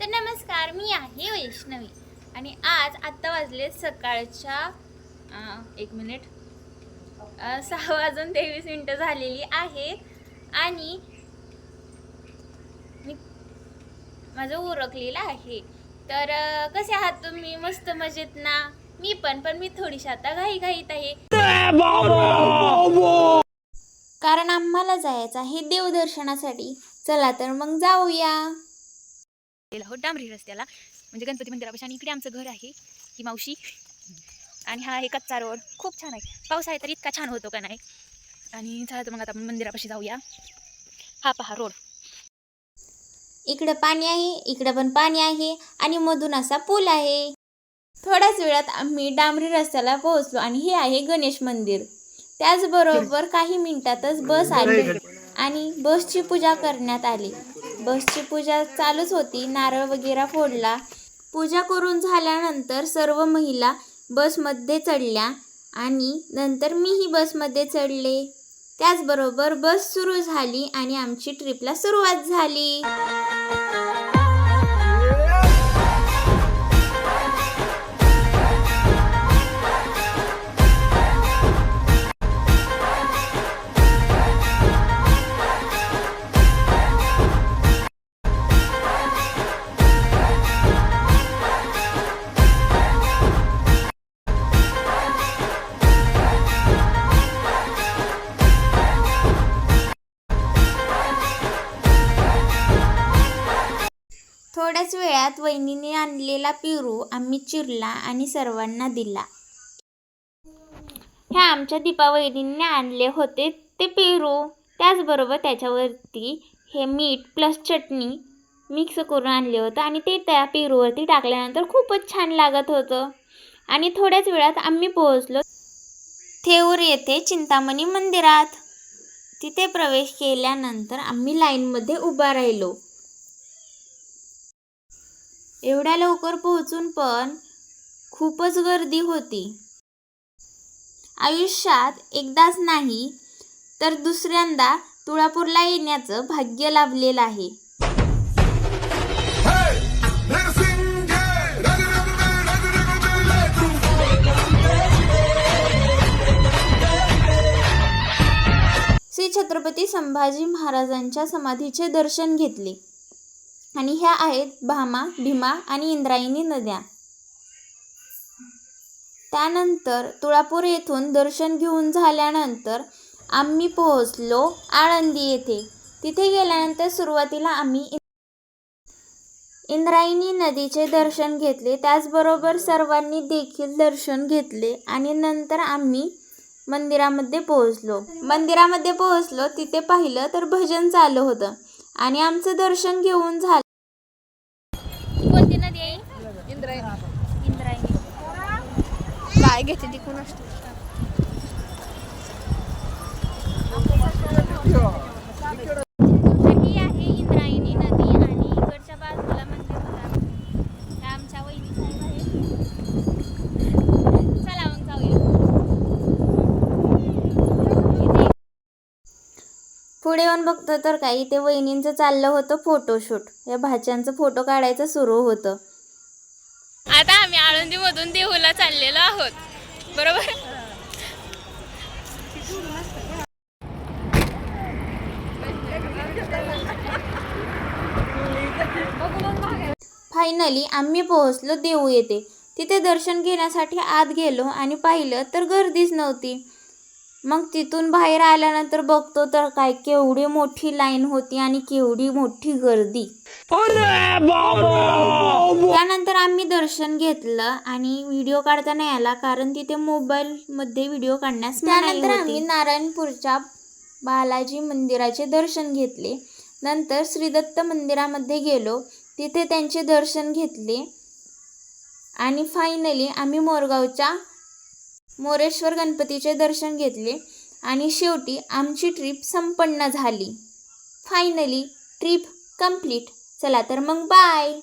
तर नमस्कार मी आहे वैष्णवी. आणि आज आत्ता वाजले सकाळच्या एक मिनिट सहा वाजून तेवीस मिनटं झालेली आहेत आणि मी माझं उरकलेलं आहे. तर कसे आहात तुम्ही? मस्त मजेत ना? मी पण पण मी थोडीशी आता घाई घाईत आहे. कारण आम्हाला जायचं आहे देवदर्शनासाठी. चला तर मग जाऊया. गेला हो डांबरी रस्त्याला. म्हणजे गणपती मंदिरापाशी आणि इकडे आमचं घर आहे ही मावशी. आणि हा आहे कच्चा रोड. खूप छान आहे. पाऊस आहे तर इतका छान होतो का नाही? आणि चला तर मग आता आपण मंदिरापाशी जाऊया. हा पहा रोड. इकडे पाणी आहे इकडे पण पाणी आहे आणि मधून असा पूल आहे. थोड्याच वेळात आम्ही डांबरी रस्त्याला पोहोचलो आणि हे आहे गणेश मंदिर. त्याचबरोबर काही मिनिटातच बस आली आणि बसची पूजा करण्यात आली. बसची पूजा चालूच होती. नारळ वगैरे फोडला. पूजा करून झाल्यानंतर सर्व महिला बसमध्ये चढल्या आणि नंतर मीही बसमध्ये चढले. त्याचबरोबर बस सुरू झाली आणि आमची ट्रिपला सुरुवात झाली. थोड्याच वेळात वहिनीने आणलेला पिरू आम्ही चिरला आणि सर्वांना दिला. ह्या आमच्या दीपा वहिनीने आणले होते ते पेरू. त्याचबरोबर त्याच्यावरती हे मीठ प्लस चटणी मिक्स करून आणले होतं आणि ते त्या पेरूवरती टाकल्यानंतर खूपच छान लागत होतं. आणि थोड्याच वेळात आम्ही पोहोचलो थेऊर येथे चिंतामणी मंदिरात. तिथे प्रवेश केल्यानंतर आम्ही लाईनमध्ये उभा राहिलो. एवढ्या लवकर पोहोचून पण खूपच गर्दी होती आयुष्यात एकदाच नाही तर दुसऱ्यांदा तुळापूरला येण्याचं भाग्य लाभलेलं आहे श्री छत्रपती संभाजी महाराजांच्या समाधीचे दर्शन घेतले आणि ह्या आहेत भामा भीमा आणि इंद्रायणी नद्या. त्यानंतर तुळापूर येथून दर्शन घेऊन झाल्यानंतर आम्ही पोहोचलो आळंदी येथे. तिथे गेल्यानंतर सुरुवातीला आम्ही इंद्रायणी नदीचे दर्शन घेतले. त्याचबरोबर सर्वांनी देखील दर्शन घेतले आणि नंतर आम्ही मंदिरामध्ये पोहोचलो. मंदिरामध्ये पोहोचलो तिथे पाहिलं तर भजन चालू होतं. आणि आमचं दर्शन घेऊन झालं. कोणती नदी आहे? इंद्रायणी. इंद्रायणी काय घेते ती कोण असते ही आहे इंद्रायणी नदी आणि इकडच्या बाजूला मंदिर बघा ह्या आमच्या वहिनी साहेब आहेत चला मग जाऊया इथे पुढे येऊन बघतो तर काही ते वहिनींचं चाललं होतं फोटोशूट या भाच्यांचं फोटो काढायचं सुरू होतं. आता आम्ही आळंदीमधून देहूला चाललेलो आहोत. बरोबर? फायनली आम्ही पोहोचलो देऊ येथे. तिथे दर्शन घेण्यासाठी आत गेलो आणि पाहिलं तर गर्दीच नव्हती. मग तिथून बाहेर आल्यानंतर बघतो तर काय केवढी मोठी लाईन होती आणि केवढी मोठी गर्दी. त्यानंतर आम्ही दर्शन घेतलं आणि व्हिडिओ काढता नाही आला कारण तिथे मोबाईलमध्ये व्हिडिओ काढण्यास त्यानंतर आम्ही नारायणपूरच्या बालाजी मंदिराचे दर्शन घेतले. नंतर श्रीदत्त मंदिरामध्ये गेलो. तिथे त्यांचे दर्शन घेतले. आणि फायनली आम्ही मोरगावच्या मोरेश्वर गणपतीचे दर्शन घेतले आणि शेवटी आमची ट्रिप संपन्न झाली. फायनली ट्रिप कंप्लीट चला तर मग बाय